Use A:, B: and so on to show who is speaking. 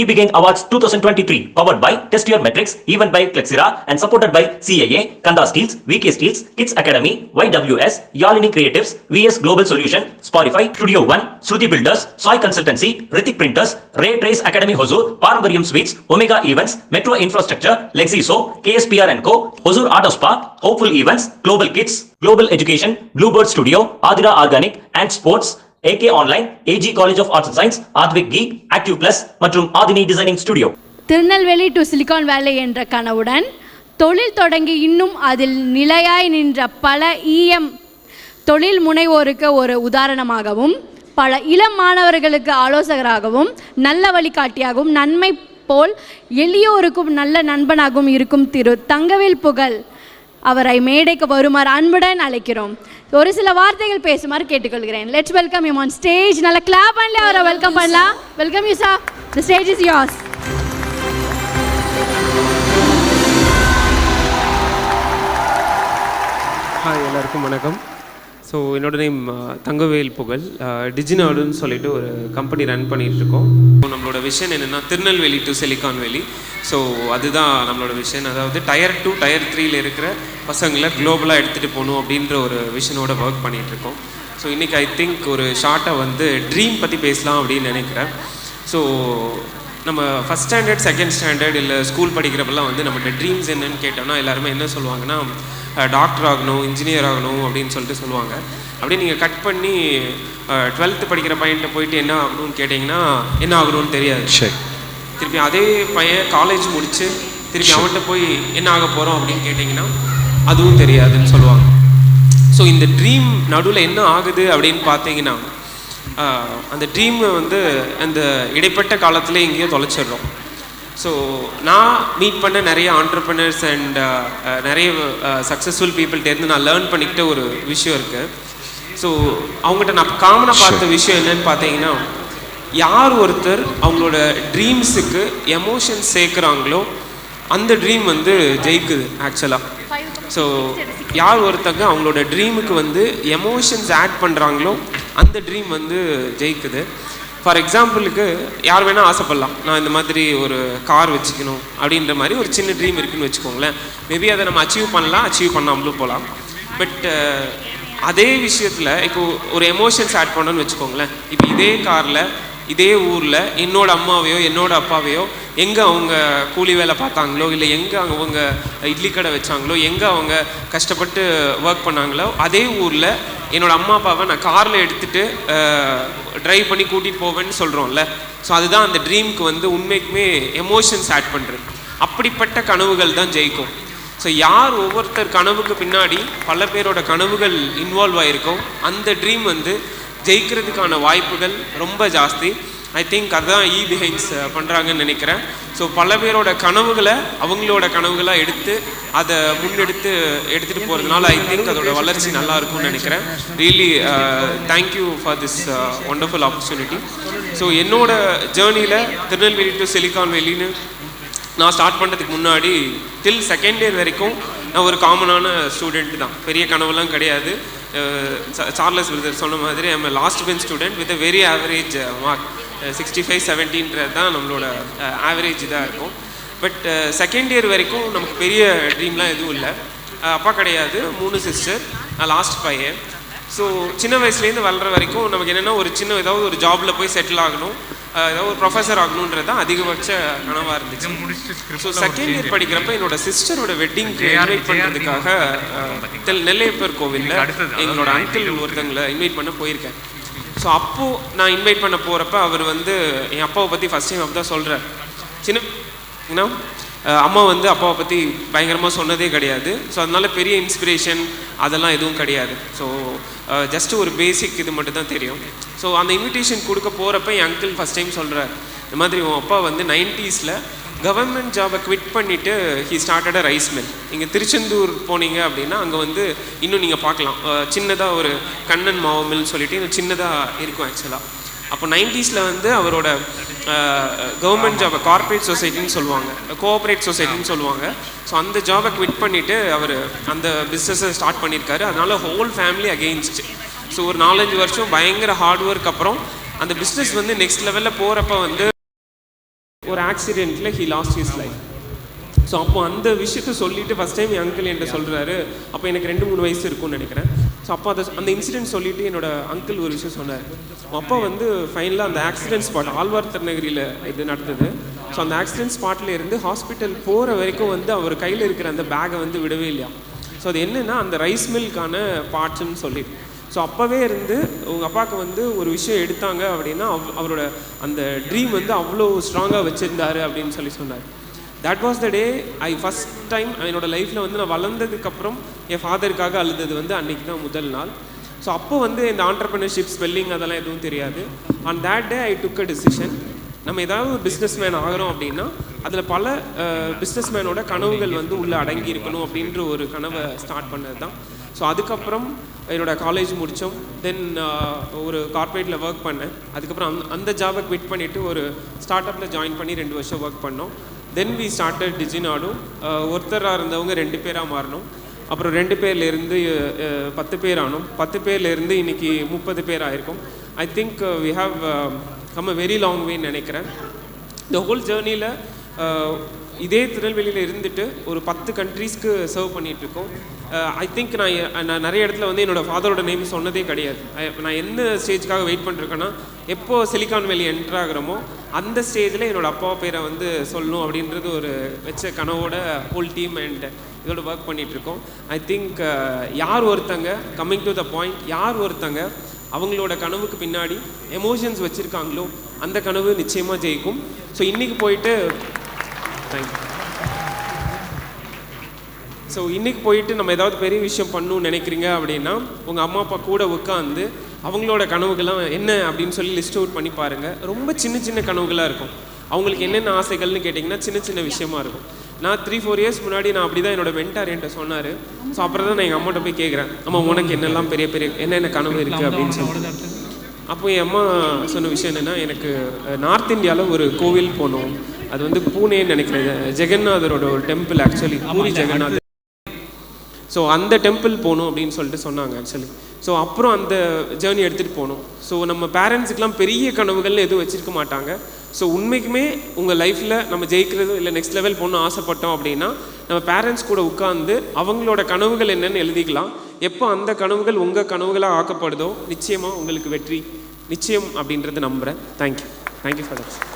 A: eBegain Awards 2023, powered by Test Your Metrics, even by Flexira, and supported by CAA, Kanda Steels, VK Steels, Kids Academy, YWS, Yalini Creatives, VS Global Solution, Spotify, Studio One, Shruti Builders, Soy Consultancy, Rithik Printers, Ray Trace Academy Hosur, Paramvarium Suites, Omega Events, Metro Infrastructure, Lexiso, KSPR and Co, Hosur Auto Spa, Hopeful Events, Global Kids, Global Education, Bluebird Studio, Adira Organic, and Sports, AK online AG college of arts and science Aadvik geek active plus மற்றும் Aadhini designing studio
B: Tirunelveli to silicon valley என்ற கனவுடன் தொழில் தொடங்கி இன்னும் அதில் நிலையாய் நின்ற பல இஎம் தொழில் முனைவோருக்கு ஒரு உதாரணமாகவும் பல இளம் மாணவர்களுக்கு ஆலோசகராகவும் நல்ல வழிகாட்டியாகவும் நன்மை போல் எளியோருக்கும் நல்ல நண்பனாகவும் இருக்கும் திரு தங்கவேல் புகழ். அவரை மேடைக்கு வருமாறு அன்புடன் அழைக்கிறோம். ஒரு சில வார்த்தைகள் பேசுமாறு கேட்டுக்கொள்கிறேன். Let's welcome you on stage நல்ல கிளாப் பண்ணல அவரை வெல்கம் பண்ணலாம் welcome you sir the stage is yours.
C: Hi எல்லாருக்கும் வணக்கம். ஸோ என்னோட நேம் தங்கவேல் புகழ். டிஜினாடுன்னு சொல்லிட்டு ஒரு கம்பெனி ரன் பண்ணிட்டு இருக்கோம் நம்மளோட விஷன் என்னென்னா திருநெல்வேலி டு செலிகான் வேலி ஸோ அதுதான் நம்மளோட விஷன் அதாவது டயர் டூ டயர் த்ரீயில் இருக்கிற பசங்களை குளோபலாக எடுத்துகிட்டு போகணும் அப்படின்ற ஒரு விஷனோட ஒர்க் பண்ணிகிட்ருக்கோம் இருக்கோம் ஸோ இன்றைக்கி ஐ திங்க் ஒரு ஷார்ட்டாக வந்து ட்ரீம் பற்றி பேசலாம் அப்படின்னு நினைக்கிறேன். ஸோ நம்ம ஃபஸ்ட் ஸ்டாண்டர்ட் செகண்ட் ஸ்டாண்டர்ட் இல்லை ஸ்கூல் படிக்கிறப்பெல்லாம் வந்து நம்மகிட்ட ட்ரீம்ஸ் என்னன்னு கேட்டோம்னா எல்லாருமே என்ன சொல்லுவாங்கன்னா டாக்டர் ஆகணும் இன்ஜினியர் ஆகணும் அப்படின்னு சொல்லிட்டு சொல்லுவாங்க. அப்படியே நீங்கள் கட் பண்ணி டுவெல்த்து படிக்கிற பையன்கிட்ட போயிட்டு என்ன ஆகணும்னு கேட்டிங்கன்னா என்ன ஆகணும்னு தெரியாது.
D: சரி.
C: திருப்பி அதே பையன் காலேஜ் முடிச்சு திருப்பி அவன்கிட்ட போய் என்ன ஆக போகிறோம் அப்படின்னு கேட்டிங்கன்னா அதுவும் தெரியாதுன்னு சொல்லுவாங்க. ஸோ இந்த ட்ரீம் நடுவில் என்ன ஆகுது அப்படின்னு பார்த்தீங்கன்னா அந்த ட்ரீம் வந்து அந்த இடைப்பட்ட காலத்தில் எங்கேயோ தொலைச்சிடுறோம். ஸோ நான் மீட் பண்ண நிறைய ஆண்டர்பனர்ஸ் அண்ட் நிறைய சக்ஸஸ்ஃபுல் பீப்புள்கிட்டேருந்து நான் லேர்ன் பண்ணிக்கிட்ட ஒரு விஷயம் இருக்குது ஸோ அவங்ககிட்ட நான் காமனாக பார்த்த விஷயம் என்னன்னு பார்த்தீங்கன்னா யார் ஒருத்தர் அவங்களோட ட்ரீம்ஸுக்கு எமோஷன்ஸ் சேர்க்குறாங்களோ அந்த ட்ரீம் வந்து ஜெயிக்குது ஆக்சுவலாக ஸோ யார் ஒருத்தங்க அவங்களோட ட்ரீமுக்கு வந்து எமோஷன்ஸ் ஆட் பண்ணுறாங்களோ அந்த ட்ரீம் வந்து ஜெயிக்குது. ஃபார் எக்ஸாம்பிளுக்கு யார் வேணால் ஆசைப்படலாம். நான் இந்த மாதிரி ஒரு கார் வச்சுக்கணும் அப்படின்ற மாதிரி ஒரு சின்ன ட்ரீம் இருக்குன்னு வச்சுக்கோங்களேன். மேபி அதை நம்ம அச்சீவ் பண்ணலாம் அச்சீவ் பண்ணாமலும் போகலாம். பட் அதே விஷயத்தில் இப்போ ஒரு எமோஷன்ஸ் ஆட் பண்ணோன்னு வச்சுக்கோங்களேன். இப்போ இதே காரில் இதே ஊரில் என்னோட அம்மாவையோ என்னோட அப்பாவையோ எங்கே அவங்க கூலி வேலை பார்த்தாங்களோ இல்லை எங்கே அவங்க இட்லி கடை வச்சாங்களோ எங்கே அவங்க கஷ்டப்பட்டு ஒர்க் பண்ணாங்களோ அதே ஊரில் என்னோடய அம்மா அப்பாவை நான் காரில் எடுத்துகிட்டு ட்ரைவ் பண்ணி கூட்டிகிட்டு போவேன்னு சொல்கிறோம்ல ஸோ அதுதான் அந்த ட்ரீம்க்கு வந்து உண்மைக்குமே எமோஷன்ஸ் ஆட் பண்ணுறது அப்படிப்பட்ட கனவுகள் தான் ஜெயிக்கும். ஸோ யார் ஒவ்வொருத்தர் கனவுக்கு பின்னாடி பல பேரோட கனவுகள் இன்வால்வ் ஆகிருக்கோ அந்த ட்ரீம் வந்து ஜெயிக்கிறதுக்கான வாய்ப்புகள் ரொம்ப ஜாஸ்தி. ஐ திங்க் அதுதான் இ பிஹைன்ஸ் பண்ணுறாங்கன்னு நினைக்கிறேன். ஸோ பல பேரோட கனவுகளை அவங்களோட கனவுகளாக எடுத்து அதை முன்னெடுத்து எடுத்துகிட்டு போகிறதுனால ஐ திங்க் அதோட வளர்ச்சி நல்லா இருக்கும்னு நினைக்கிறேன். Really thank you for this wonderful opportunity so என்னோட ஜேர்னியில் திருநெல்வேலி டு சிலிகான் வேலின்னு நான் ஸ்டார்ட் பண்ணுறதுக்கு முன்னாடி டில் செகண்ட் இயர் வரைக்கும் நான் ஒரு காமனான ஸ்டூடெண்ட் தான். பெரிய கனவுலாம் கிடையாது. சார்லஸ் பிரதர் சொன்ன மாதிரி I'm last bench student with very average mark sixty five செவன்டீன்றது தான் நம்மளோட ஆவரேஜ் இதாக இருக்கும். பட் செகண்ட் இயர் வரைக்கும் நமக்கு பெரிய ட்ரீம்லாம் எதுவும் இல்லை. அப்பா கிடையாது மூணு சிஸ்டர் லாஸ்ட் பையன். ஸோ சின்ன வயசுலேருந்து வளர்ற வரைக்கும் நமக்கு என்னென்னா ஒரு சின்ன ஏதாவது ஒரு ஜாபில் போய் செட்டில் ஆகணும். ஏதாவது ஒரு ப்ரொஃபஸர் ஆகணுன்றது தான் அதிகபட்ச கனவாக இருந்துச்சு. ஸோ செகண்ட் இயர் படிக்கிறப்ப என்னோட சிஸ்டரோட வெட்டிங்க்கு இன்வைட் பண்ணுறதுக்காக தெல் நெல்லையப்பர் கோவிலில் எங்களோட அங்கிள் ஒருத்தங்களை இன்வைட் பண்ண போயிருக்கேன். ஸோ அப்போது நான் இன்வைட் பண்ண போகிறப்ப அவர் வந்து என் அப்பாவை பற்றி ஃபஸ்ட் டைம் அப்படி தான் சொல்கிறார் சின்ன அம்மா வந்து அப்பாவை பற்றி பயங்கரமாக சொன்னதே கிடையாது. ஸோ அதனால பெரிய இன்ஸ்பிரேஷன் அதெல்லாம் எதுவும் கிடையாது. ஸோ ஜஸ்ட் uh, ஒரு பேசிக் இது மட்டும் தான் தெரியும். ஸோ அந்த இன்விடேஷன் கொடுக்க போகிறப்ப என் அங்கிள் ஃபஸ்ட் டைம் சொல்கிறார் இந்த மாதிரி உன் அப்பா வந்து நைன்ட்டீஸில் கவர்மெண்ட் ஜாபை குவிட் பண்ணிவிட்டு he started a rice mill இங்கே திருச்செந்தூர் போனீங்க அப்படின்னா அங்கே வந்து இன்னும் நீங்கள் பார்க்கலாம். சின்னதாக ஒரு கண்ணன் மாவு மில்னு சொல்லிட்டு இன்னும் சின்னதாக இருக்கும் ஆக்சுவலாக அப்போ நைன்டிஸில் வந்து அவரோட கவர்மெண்ட் ஜாபை கார்ப்பரேட் சொசைட்டின்னு சொல்லுவாங்க. கோஆப்ரேட் சொசைட்டின்னு சொல்லுவாங்க. ஸோ அந்த ஜாபை குவிட் பண்ணிவிட்டு அவர் அந்த பிஸ்னஸை ஸ்டார்ட் பண்ணியிருக்காரு அதனால் ஹோல் ஃபேமிலி அகெயின்ஸ்ட் ஸோ ஒரு நாலஞ்சு வருஷம் பயங்கர ஹார்ட் ஒர்க் அப்புறம் அந்த பிஸ்னஸ் வந்து நெக்ஸ்ட் லெவலில் போகிறப்ப வந்து ஒரு ஆக்சிடெண்ட்டில் he lost his life so அப்போ அந்த விஷயத்தை சொல்லிவிட்டு ஃபஸ்ட் டைம் என் அங்கிள் என்கிட்ட சொல்கிறாரு அப்போ எனக்கு ரெண்டு மூணு வயசு இருக்கும்னு நினைக்கிறேன். ஸோ அப்போ அதை அந்த இன்சிடென்ட் சொல்லிட்டு என்னோட அங்கிள் ஒரு விஷயம் சொன்னார். அப்பா வந்து ஃபைனலாக அந்த ஆக்சிடென்ட் ஸ்பாட் ஆழ்வார் திருநகரியில் இது நடந்தது. ஸோ அந்த ஆக்சிடென்ட் ஸ்பாட்டில் இருந்து ஹாஸ்பிட்டல் போகிற வரைக்கும் வந்து அவர் கையில் இருக்கிற அந்த பேக்கை வந்து விடவே இல்லையா? ஸோ அது என்னென்னா அந்த ரைஸ் மில்க்கான பார்ட்ஸ்ன்னு சொல்லி. ஸோ அப்போவே இருந்து உங்கள் அப்பாவுக்கு வந்து ஒரு விஷயம் எடுத்தாங்க அப்படின்னா அவ் அவரோட அந்த ட்ரீம் வந்து அவ்வளோ ஸ்ட்ராங்காக வச்சுருந்தாரு அப்படின்னு சொல்லி சொன்னார். That was the day I first time என்னோட லைஃப்பில் வந்து நான் வளர்ந்ததுக்கப்புறம் என் ஃபாதருக்காக அழுதது வந்து அன்றைக்கி தான் முதல் நாள். ஸோ அப்போ வந்து இந்த ஆண்டர்பிரினர்ஷிப் ஸ்பெல்லிங் அதெல்லாம் எதுவும் தெரியாது. On that day I took a decision நம்ம ஏதாவது ஒரு பிஸ்னஸ் மேன் ஆகிறோம் அப்படின்னா அதில் பல பிஸ்னஸ் மேனோட கனவுகள் வந்து உள்ளே அடங்கி இருக்கணும் அப்படின்ற ஒரு கனவை ஸ்டார்ட் பண்ணது தான். ஸோ அதுக்கப்புறம் என்னோட காலேஜ் முடித்தோம் தென் ஒரு கார்ப்பரேட்டில் ஒர்க் பண்ணேன். அதுக்கப்புறம் அந்த அந்த ஜாபை குவிட் பண்ணிவிட்டு ஒரு ஸ்டார்ட் அப்பில் ஜாயின் பண்ணி ரெண்டு வருஷம் ஒர்க் பண்ணோம். தென் வி ஸ்டார்டட் டிஜினாடும் ஒருத்தராக இருந்தவங்க ரெண்டு பேராக மாறணும். அப்புறம் ரெண்டு பேர்லேருந்து uh, uh, பத்து பேர் ஆனோம். பத்து பேர்லேருந்து இன்னைக்கு முப்பது பேர் ஆயிருக்கும். I think we have come a very long வேன்னு நினைக்கிறேன். இந்த ஹோல் ஜேர்னியில் இதே திருநெல்வேலியில் இருந்துட்டு ஒரு பத்து கண்ட்ரீஸ்க்கு சர்வ் பண்ணிகிட்ருக்கோம் ஐ uh, திங்க் நான் நான் நிறைய இடத்துல வந்து என்னோடய ஃபாதரோட நேம் சொன்னதே கிடையாது. நான் என்ன ஸ்டேஜ்க்காக வெயிட் பண்ணிருக்கேன்னா எப்போ சிலிகான் வேலி என்டர் அந்த ஸ்டேஜில் என்னோட அப்பா பேரை வந்து சொல்லணும் அப்படின்றது ஒரு வச்ச கனவோட ஹோல் டீம் அண்ட் இதோட ஒர்க் பண்ணிகிட்ருக்கோம் ஐ திங்க் uh, யார் ஒருத்தங்க கம்மிங் டு த பாயிண்ட் யார் ஒருத்தங்க அவங்களோட கனவுக்கு பின்னாடி எமோஷன்ஸ் வச்சுருக்காங்களோ அந்த கனவு நிச்சயமாக ஜெயிக்கும். ஸோ இன்றைக்கி போயிட்டு தேங்க்யூ ஸோ இன்றைக்கி போயிட்டு நம்ம ஏதாவது பெரிய விஷயம் பண்ணணும்னு நினைக்கிறீங்க அப்படின்னா உங்கள் அம்மா அப்பா கூட உட்காந்து அவங்களோட கனவுகள்லாம் என்ன அப்படின்னு சொல்லி லிஸ்ட் அவுட் பண்ணி பாருங்கள் ரொம்ப சின்ன சின்ன கனவுகளாக இருக்கும். அவங்களுக்கு என்னென்ன ஆசைகள்னு கேட்டிங்கன்னா சின்ன சின்ன விஷயமா இருக்கும். நான் த்ரீ ஃபோர் இயர்ஸ் முன்னாடி நான் அப்படி தான் என்னோட மென்டார் என்கிட்ட சொன்னார். ஸோ அப்புறம் தான் நான் எங்கள் அம்மாட்ட போய் கேட்குறேன் அம்மா உனக்கு என்னெல்லாம் பெரிய பெரிய என்னென்ன கனவு இருக்குது அப்படின்னு சொல்லி அப்போ என் அம்மா சொன்ன விஷயம் என்னென்னா எனக்கு நார்த் இந்தியாவில் ஒரு கோவில் போகணும் அது வந்து பூனேன்னு நினைக்கிறேன். ஜெகநாதரோட ஒரு temple actually Puri Jagannathar. So அந்த டெம்பிள் போகணும் அப்படின்னு சொல்லிட்டு சொன்னாங்க ஆக்சுவலி ஸோ அப்புறம் அந்த ஜேர்னி எடுத்துகிட்டு போகணும் ஸோ நம்ம பேரண்ட்ஸுக்கெலாம் பெரிய கனவுகள்னு எதுவும் வச்சுருக்க மாட்டாங்க. ஸோ உண்மைக்குமே உங்கள் லைஃப்பில் நம்ம ஜெயிக்கிறது இல்லை நெக்ஸ்ட் லெவல் போகணும் ஆசைப்பட்டோம் அப்படின்னா நம்ம பேரண்ட்ஸ் கூட உட்காந்து அவங்களோட கனவுகள் என்னென்னு எழுதிக்கலாம். எப்போ அந்த கனவுகள் உங்கள் கனவுகளாக ஆக்கப்படுதோ நிச்சயமாக உங்களுக்கு வெற்றி. நிச்சயம் அப்படின்றத நம்புகிறேன் தேங்க்யூ தேங்க்யூ ஃபார் தட்